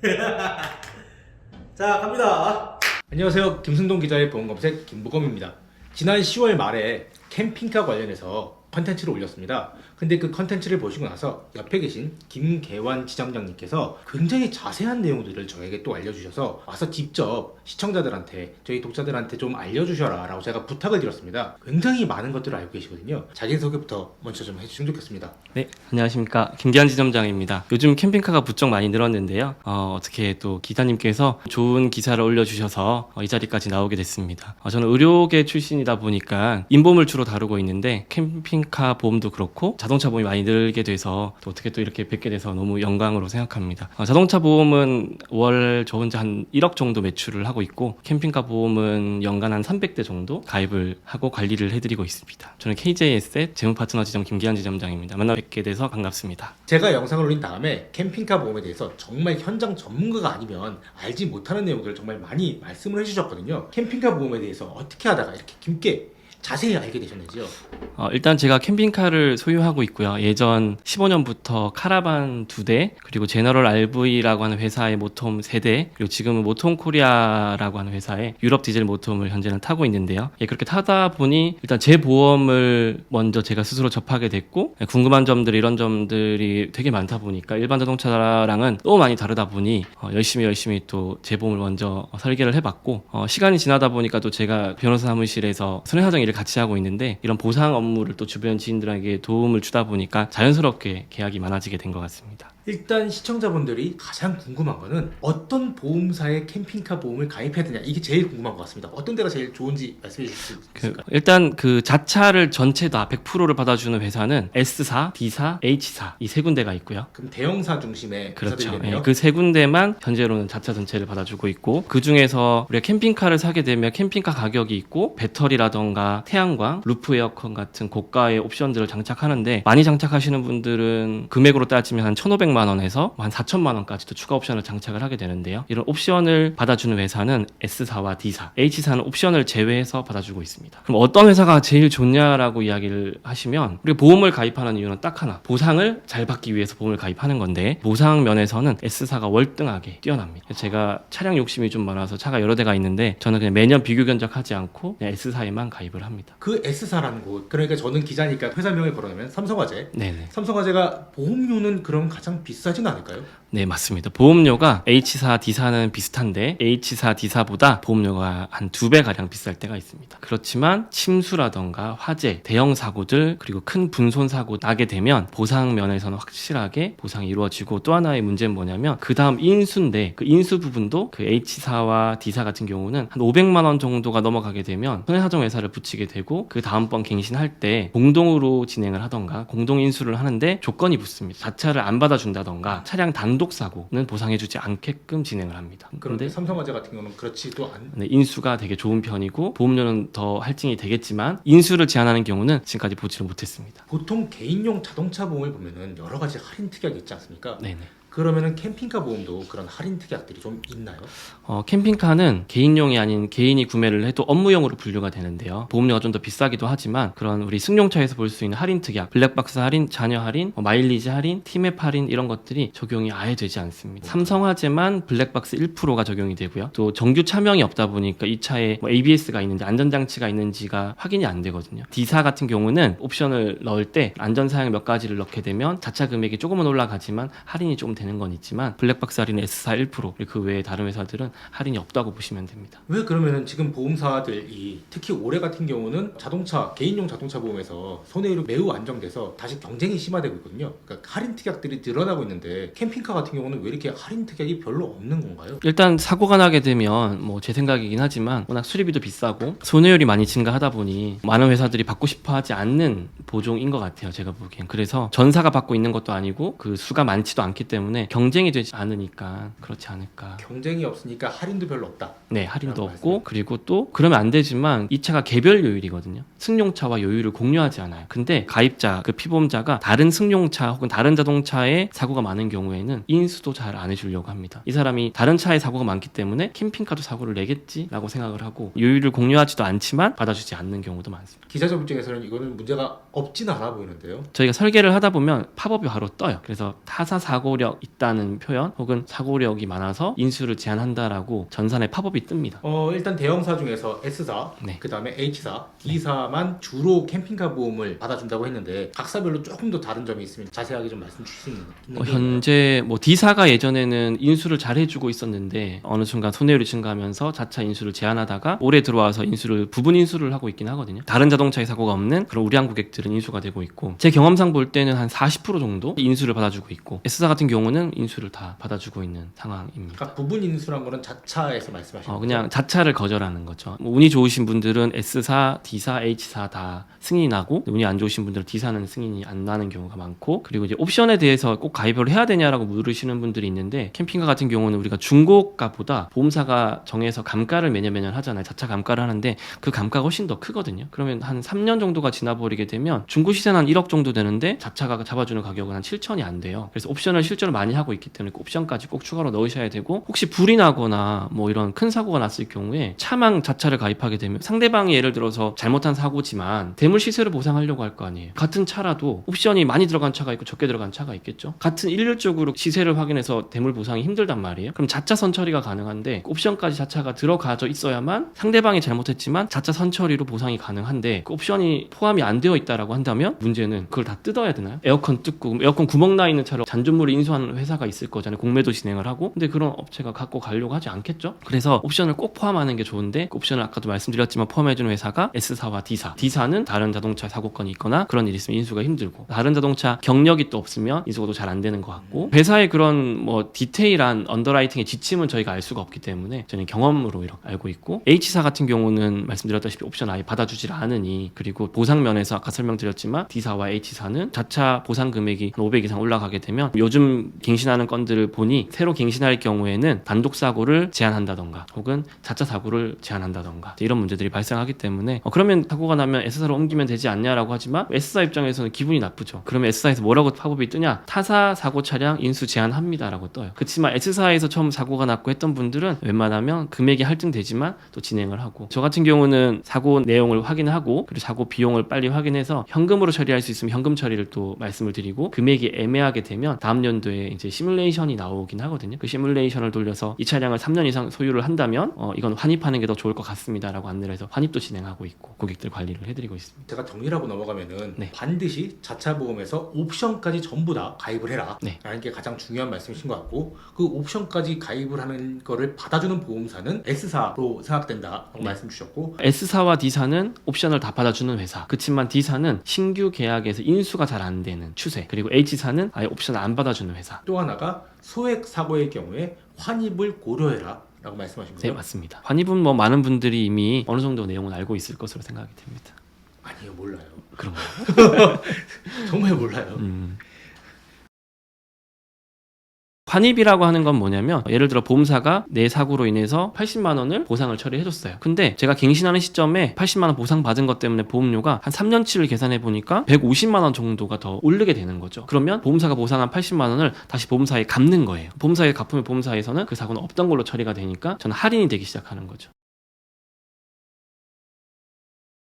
자 갑니다. 안녕하세요. 김승동 기자의 보험검색 김보검입니다. 지난 10월 말에 캠핑카 관련해서 컨텐츠를 올렸습니다. 근데 그 컨텐츠를 보시고 나서 옆에 계신 김계환 지점장님께서 굉장히 자세한 내용들을 저에게 또 알려주셔서 와서 직접 시청자들한테 저희 독자들한테 좀 알려주셔라 라고 제가 부탁을 드렸습니다. 굉장히 많은 것들을 알고 계시거든요. 자기소개부터 먼저 좀 해주시면 좋겠습니다. 네, 안녕하십니까. 김기한 지점장입니다. 요즘 캠핑카가 부쩍 많이 늘었는데요. 어, 어떻게 또 기사님께서 좋은 기사를 올려주셔서 어, 이 자리까지 나오게 됐습니다. 어, 저는 의료계 출신이다 보니까 인보험을 주로 다루고 있는데 캠핑 카 보험도 그렇고 자동차 보험이 많이 늘게 돼서 또 어떻게 또 이렇게 뵙게 돼서 너무 영광으로 생각합니다. 어, 자동차 보험은 월 저 혼자 한 1억 정도 매출을 하고 있고 캠핑카 보험은 연간 한 300대 정도 가입을 하고 관리를 해드리고 있습니다. 저는 KJ에셋 재무 파트너 지점 김기한 지점장입니다. 만나 뵙게 돼서 반갑습니다. 제가 영상을 올린 다음에 캠핑카 보험에 대해서 정말 현장 전문가가 아니면 알지 못하는 내용들을 정말 많이 말씀을 해주셨거든요. 캠핑카 보험에 대해서 어떻게 하다가 이렇게 깊게 자세히 알게 되셨는지요? 어, 일단 제가 캠핑카를 소유하고 있고요. 예전 15년부터 카라반 두 대, 그리고 제너럴 RV라고 하는 회사의 모톰 세 대, 그리고 지금은 모톰 코리아라고 하는 회사의 유럽 디젤 모톰을 현재는 타고 있는데요. 예, 그렇게 타다 보니 일단 제 보험을 먼저 제가 스스로 접하게 됐고 예, 궁금한 점들 이런 점들이 되게 많다 보니까 일반 자동차랑은 너무 많이 다르다 보니 어, 열심히 열심히 또 제 보험을 먼저 설계를 해봤고 어, 시간이 지나다 보니까 또 제가 변호사 사무실에서 손해사정 일을 같이 하고 있는데 이런 보상 업무를 또 주변 지인들에게 도움을 주다 보니까 자연스럽게 계약이 많아지게 된 것 같습니다. 일단 시청자분들이 가장 궁금한 거는 어떤 보험사의 캠핑카 보험을 가입해야 되냐 이게 제일 궁금한 것 같습니다. 어떤 데가 제일 좋은지 말씀해 주실 수 그, 있을까요? 일단 그 자차를 전체 다 100%를 받아주는 회사는 S사, D사, H사 이 세 군데가 있고요. 그럼 대형사 중심의 그렇죠. 회사들이겠네요. 그 세 군데만 현재로는 자차 전체를 받아주고 있고 그 중에서 우리가 캠핑카를 사게 되면 캠핑카 가격이 있고 배터리라던가 태양광, 루프 에어컨 같은 고가의 옵션들을 장착하는데 많이 장착하시는 분들은 금액으로 따지면 한 1,500만 원에서 한 4천만 원까지도 추가 옵션을 장착을 하게 되는데요. 이런 옵션을 받아주는 회사는 S사와 D사, H사는 옵션을 제외해서 받아주고 있습니다. 그럼 어떤 회사가 제일 좋냐라고 이야기를 하시면 우리가 보험을 가입하는 이유는 딱 하나 보상을 잘 받기 위해서 보험을 가입하는 건데 보상 면에서는 S사가 월등하게 뛰어납니다. 제가 차량 욕심이 좀 많아서 차가 여러 대가 있는데 저는 그냥 매년 비교 견적하지 않고 S사에만 가입을 합니다. 그 S사라는 곳 그러니까 저는 기자니까 회사명을 걸어놓으면 삼성화재 네네. 삼성화재가 보험료는 그럼 가장 비싸진 않을까요? 네, 맞습니다. 보험료가 H사, D사는 비슷한데 H사, D사보다 보험료가 한 두 배 가량 비쌀 때가 있습니다. 그렇지만 침수라던가 화재, 대형 사고들 그리고 큰 분손 사고 나게 되면 보상 면에서는 확실하게 보상이 이루어지고 또 하나의 문제는 뭐냐면 그 다음 인수인데 그 인수 부분도 그 H사와 D사 같은 경우는 한 500만 원 정도가 넘어가게 되면 손해사정 회사를 붙이게 되고 그 다음번 갱신할 때 공동으로 진행을 하던가 공동 인수를 하는데 조건이 붙습니다. 자차를 안 받아 준다던가 차량 단독 사고는 보상해주지 않게끔 진행을 합니다. 그런데 그런데 삼성화재 같은 경우는 그렇지도 않. 네, 인수가 되게 좋은 편이고 보험료는 더 할증이 되겠지만 인수를 제한하는 경우는 지금까지 보지를 못했습니다. 보통 개인용 자동차 보험을 보면은 여러 가지 할인 특약이 있지 않습니까? 네네. 그러면은 캠핑카 보험도 그런 할인 특약들이 좀 있나요? 어, 캠핑카는 개인용이 아닌 개인이 구매를 해도 업무용으로 분류가 되는데요. 보험료가 좀 더 비싸기도 하지만 그런 우리 승용차에서 볼 수 있는 할인 특약, 블랙박스 할인, 잔여 할인, 어, 마일리지 할인, 티맵 할인 이런 것들이 적용이 아예 되지 않습니다. 삼성화재만 블랙박스 1%가 적용이 되고요. 또 정규 차명이 없다 보니까 이 차에 뭐 ABS가 있는지 안전장치가 있는지가 확인이 안 되거든요. D사 같은 경우는 옵션을 넣을 때 안전사양 몇 가지를 넣게 되면 자차 금액이 조금은 올라가지만 할인이 조금 되는 건 있지만 블랙박스 할인 S사 1%, 그리고 그 외에 다른 회사들은 할인이 없다고 보시면 됩니다. 왜 그러면은 지금 보험사들이 특히 올해 같은 경우는 자동차 개인용 자동차 보험에서 손해율이 매우 안정돼서 다시 경쟁이 심화되고 있거든요. 그러니까 할인 특약들이 늘어나고 있는데 캠핑카 같은 경우는 왜 이렇게 할인 특약이 별로 없는 건가요? 일단 사고가 나게 되면 뭐 제 생각이긴 하지만 워낙 수리비도 비싸고 손해율이 많이 증가하다 보니 많은 회사들이 받고 싶어 하지 않는 보종인 것 같아요. 제가 보기엔. 그래서 전사가 받고 있는 것도 아니고 그 수가 많지도 않기 때문에 경쟁이 되지 않으니까 그렇지 않을까. 경쟁이 없으니까 할인도 별로 없다. 네, 할인도 그런 없고 그리고 또 그러면 안 되지만 이 차가 개별 요율이거든요. 승용차와 요율을 공유하지 않아요. 근데 가입자 그 피보험자가 다른 승용차 혹은 다른 자동차에 사고가 많은 경우에는 인수도 잘 안 해주려고 합니다. 이 사람이 다른 차에 사고가 많기 때문에 캠핑카도 사고를 내겠지라고 생각을 하고 요율을 공유하지도 않지만 받아주지 않는 경우도 많습니다. 기자적 입장에서는 이거는 문제가 없진 않아 보이는데요. 저희가 설계를 하다 보면 팝업이 바로 떠요. 그래서 타사 사고력 있다는 표현 혹은 사고력이 많아서 인수를 제한한다라고 전산에 팝업이 뜹니다. 어 일단 대형사 중에서 S사, 네. 그 다음에 H사, D사만 주로 캠핑카 보험을 받아준다고 했는데 각사별로 조금 더 다른 점이 있으면 자세하게 좀 말씀 주실 수 있는 어, 게 현재 뭐 D사가 예전에는 인수를 잘 해주고 있었는데 어느 순간 손해율이 증가하면서 자차 인수를 제한하다가 올해 들어와서 인수를 부분 인수를 하고 있긴 하거든요. 다른 자동차에 사고가 없는 그런 우량 고객들은 인수가 되고 있고 제 경험상 볼 때는 한 40% 정도 인수를 받아주고 있고 S사 같은 경우는 인수를 다 받아주고 있는 상황입니다. 그러니까 부분 인수란 거는 자차에서 말씀하시는 어, 그냥 자차를 거절하는 거죠. 뭐 운이 좋으신 분들은 S사, D사, H사 다 승인이 나고 운이 안 좋으신 분들은 D사는 승인이 안 나는 경우가 많고 그리고 이제 옵션에 대해서 꼭 가입을 해야 되냐라고 물으시는 분들이 있는데 캠핑카 같은 경우는 우리가 중고가보다 보험사가 정해서 감가를 매년 매년 하잖아요. 자차 감가를 하는데 그 감가가 훨씬 더 크거든요. 그러면 한 3년 정도가 지나버리게 되면 중고 시세는 한 1억 정도 되는데 자차가 잡아주는 가격은 한 7천이 안 돼요. 그래서 옵션을 실제로 많이 하고 있기 때문에 그 옵션까지 꼭 추가로 넣으셔야 되고 혹시 불이 나거나 뭐 이런 큰 사고가 났을 경우에 차망 자차를 가입하게 되면 상대방이 예를 들어서 잘못한 사고지만 대물 시세를 보상하려고 할 거 아니에요. 같은 차라도 옵션이 많이 들어간 차가 있고 적게 들어간 차가 있겠죠. 같은 일률적으로 시세를 확인해서 대물 보상이 힘들단 말이에요. 그럼 자차 선처리가 가능한데 옵션까지 자차가 들어가져 있어야만 상대방이 잘못했지만 자차 선처리로 보상이 가능한데 그 옵션이 포함이 안 되어 있다라고 한다면 문제는 그걸 다 뜯어야 되나요? 에어컨 뜯고 에어컨 구멍 나 있는 차로 잔존물을 인수하는 회사가 있을 거잖아요. 공매도 진행을 하고 근데 그런 업체가 갖고 가려고 하지 않겠죠? 그래서 옵션을 꼭 포함하는 게 좋은데 그 옵션을 아까도 말씀드렸지만 포함해주는 회사가 S사와 D사. D사는 다른 자동차 사고건이 있거나 그런 일이 있으면 인수가 힘들고 다른 자동차 경력이 또 없으면 인수가 또잘안 되는 것 같고 회사의 그런 뭐 디테일한 언더라이팅의 지침은 저희가 알 수가 없기 때문에 저는 경험으로 이렇게 알고 있고 H사 같은 경우는 말씀드렸다시피 옵션 아예 받아주질 않으니 그리고 보상 면에서 아까 설명드렸지만 D사와 H사는 자차 보상 금액이 한 500 이상 올라가게 되면 요즘 갱신하는 건들을 보니 새로 갱신할 경우에는 단독 사고를 제한한다던가 혹은 자차 사고를 제한한다던가 이런 문제들이 발생하기 때문에 어, 그러면 사고가 나면 S사로 옮기면 되지 않냐라고 하지만 S사 입장에서는 기분이 나쁘죠. 그러면 S사에서 뭐라고 팝업이 뜨냐? 타사 사고 차량 인수 제한합니다라고 떠요. 그렇지만 S사에서 처음 사고가 났고 했던 분들은 웬만하면 금액이 할증되지만 또 진행을 하고 저 같은 경우는 사고 내용을 확인하고 그리고 사고 비용을 빨리 확인해서 현금으로 처리할 수 있으면 현금 처리를 또 말씀을 드리고 금액이 애매하게 되면 다음 연도에 이제 시뮬레이션이 나오긴 하거든요. 그 시뮬레이션을 돌려서 이 차량을 3년 이상 소유를 한다면 어, 이건 환입하는 게 더 좋을 것 같습니다라고 안내를 해서 환입도 진행하고 있고 고객들 관리를 해드리고 있습니다. 제가 정리하고 넘어가면은 네. 반드시 자차 보험에서 옵션까지 전부 다 가입을 해라. 네. 라는 게 가장 중요한 말씀이신 것 같고 그 옵션까지 가입을 하는 거를 받아주는 보험사는 S사로 생각된다라고 네. 말씀 주셨고 S사와 D사는 옵션을 다 받아주는 회사. 그렇지만 D사는 신규 계약에서 인수가 잘 안 되는 추세. 그리고 H사는 아예 옵션을 안 받아주는 회사. 또 하나가 소액 사고의 경우에 환입을 고려해라 라고 말씀하신 네 거예요? 맞습니다. 환입은 뭐 많은 분들이 이미 어느 정도 내용은 알고 있을 것으로 생각이 됩니다. 아니요 몰라요 그런가요? 정말 몰라요 음. 환입이라고 하는 건 뭐냐면 예를 들어 보험사가 내 사고로 인해서 80만 원을 보상을 처리해줬어요. 근데 제가 갱신하는 시점에 80만 원 보상 받은 것 때문에 보험료가 한 3년치를 계산해 보니까 150만 원 정도가 더 오르게 되는 거죠. 그러면 보험사가 보상한 80만 원을 다시 보험사에 갚는 거예요. 보험사에 갚으면 보험사에서는 그 사고는 없던 걸로 처리가 되니까 저는 할인이 되기 시작하는 거죠.